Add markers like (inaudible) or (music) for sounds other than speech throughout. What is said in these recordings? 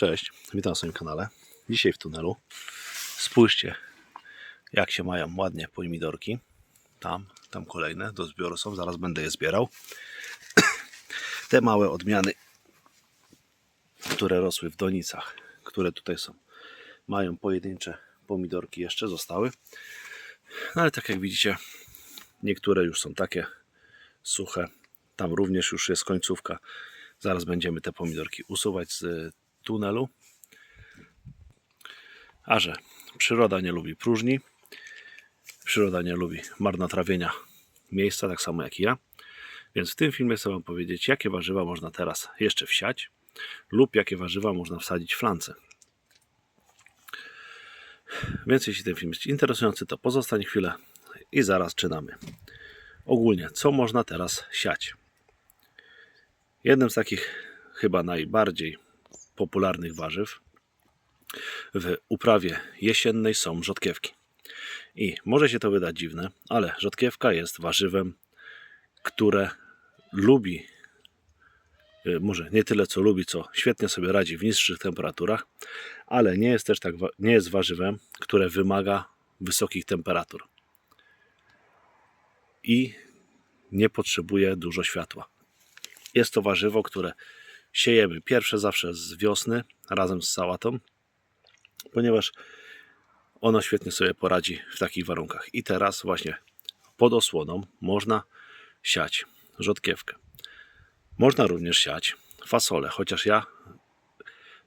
Cześć, witam na swoim kanale. Dzisiaj w tunelu. Spójrzcie, jak się mają ładnie pomidorki. Tam, tam kolejne do zbioru są, zaraz będę je zbierał. (coughs) Te małe odmiany, które rosły w donicach, które tutaj są, mają pojedyncze pomidorki jeszcze zostały. No ale tak jak widzicie, niektóre już są takie suche. Tam również już jest końcówka. Zaraz będziemy te pomidorki usuwać z tunelu. A że przyroda nie lubi próżni, przyroda nie lubi marnotrawienia miejsca, tak samo jak i ja. Więc w tym filmie chcę Wam powiedzieć, jakie warzywa można teraz jeszcze wsiać lub jakie warzywa można wsadzić w flance. Więc jeśli ten film jest interesujący, to pozostań chwilę i zaraz czynamy. Ogólnie, co można teraz siać? Jednym z takich chyba najbardziej popularnych warzyw w uprawie jesiennej są rzodkiewki. I może się to wydać dziwne, ale rzodkiewka jest warzywem, które lubi, y, może nie tyle co lubi, co świetnie sobie radzi w niższych temperaturach, ale nie jest też tak, nie jest warzywem, które wymaga wysokich temperatur i nie potrzebuje dużo światła. Jest to warzywo, które siejemy pierwsze zawsze z wiosny razem z sałatą, ponieważ ono świetnie sobie poradzi w takich warunkach. I teraz właśnie pod osłoną można siać rzodkiewkę. Można również siać fasolę, chociaż ja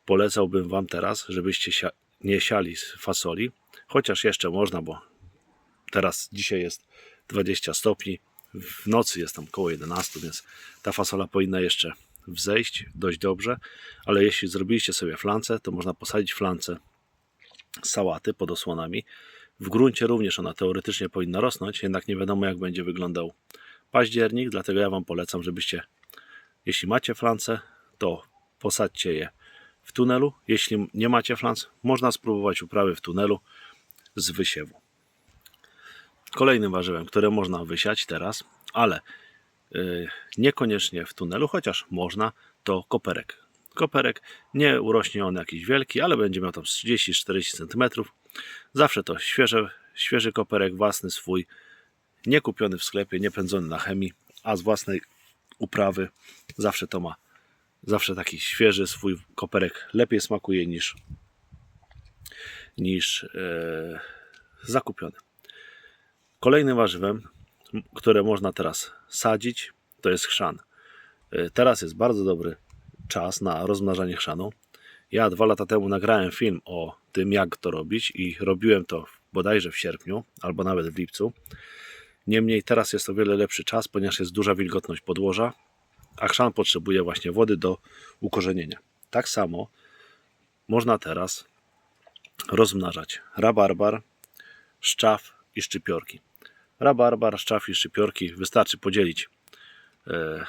polecałbym Wam teraz, żebyście nie siali fasoli, chociaż jeszcze można, bo teraz dzisiaj jest 20 stopni, w nocy jest tam około 11, więc ta fasola powinna jeszcze wzejść dość dobrze, ale jeśli zrobiliście sobie flance, to można posadzić flance sałaty pod osłonami. W gruncie również ona teoretycznie powinna rosnąć, jednak nie wiadomo jak będzie wyglądał październik, dlatego ja Wam polecam, żebyście, jeśli macie flance, to posadźcie je w tunelu. Jeśli nie macie flans, można spróbować uprawy w tunelu z wysiewu. Kolejnym warzywem, które można wysiać teraz, ale niekoniecznie w tunelu, chociaż można, to koperek. Koperek nie urośnie on jakiś wielki, ale będzie miał tam z 30-40 cm. Zawsze to świeże, świeży koperek, własny swój, nie kupiony w sklepie, nie pędzony na chemii, a z własnej uprawy. Zawsze to ma, zawsze taki świeży swój koperek lepiej smakuje niż, niż e, zakupiony. Kolejnym warzywem, które można teraz sadzić, to jest chrzan. E, Teraz jest bardzo dobry czas na rozmnażanie chrzanu. Ja dwa lata temu nagrałem film o tym, jak to robić i robiłem to bodajże w sierpniu albo nawet w lipcu. Niemniej teraz jest o wiele lepszy czas, ponieważ jest duża wilgotność podłoża, a chrzan potrzebuje właśnie wody do ukorzenienia. Tak samo można teraz rozmnażać rabarbar, szczaw i szczypiorki. Rabarbar, szczaw i szczypiorki wystarczy podzielić e,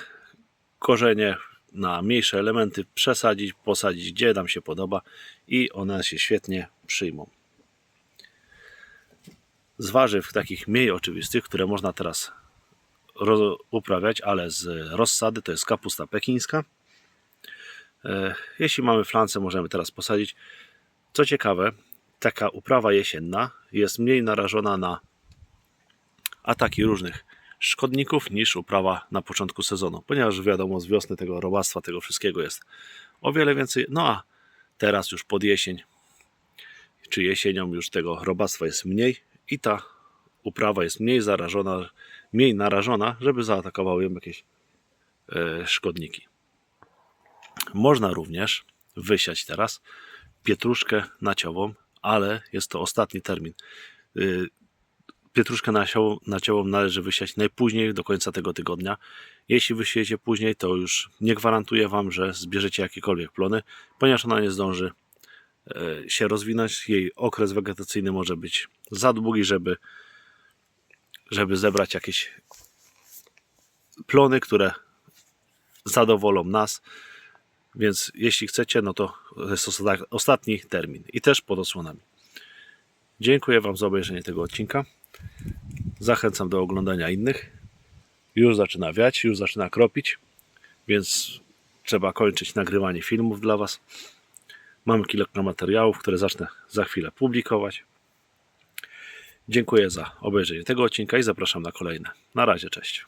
korzenie na mniejsze elementy, przesadzić, posadzić gdzie nam się podoba i one się świetnie przyjmą. Z warzyw takich mniej oczywistych, które można teraz uprawiać, ale z rozsady to jest kapusta pekińska. E, Jeśli mamy flance, możemy teraz posadzić. Co ciekawe, taka uprawa jesienna jest mniej narażona na ataki różnych szkodników niż uprawa na początku sezonu, ponieważ wiadomo, z wiosny tego robactwa, tego wszystkiego jest o wiele więcej. No a teraz już pod jesień, czy jesienią już tego robactwa jest mniej i ta uprawa jest mniej zarażona, mniej narażona, żeby zaatakowały ją jakieś e, szkodniki. Można również wysiać teraz pietruszkę naciową, ale jest to ostatni termin. Y, Pietruszkę naciową, naciową należy wysiać najpóźniej do końca tego tygodnia. Jeśli wysiejecie później, to już nie gwarantuję Wam, że zbierzecie jakiekolwiek plony, ponieważ ona nie zdąży e, się rozwinąć. Jej okres wegetacyjny może być za długi, żeby, żeby zebrać jakieś plony, które zadowolą nas. Więc jeśli chcecie, no to jest osta- ostatni termin i też pod osłonami. Dziękuję Wam za obejrzenie tego odcinka. Zachęcam do oglądania innych. Już zaczyna wiać, już zaczyna kropić, więc trzeba kończyć nagrywanie filmów dla Was. Mamy kilka materiałów, które zacznę za chwilę publikować. Dziękuję za obejrzenie tego odcinka i zapraszam na kolejne. Na razie, cześć.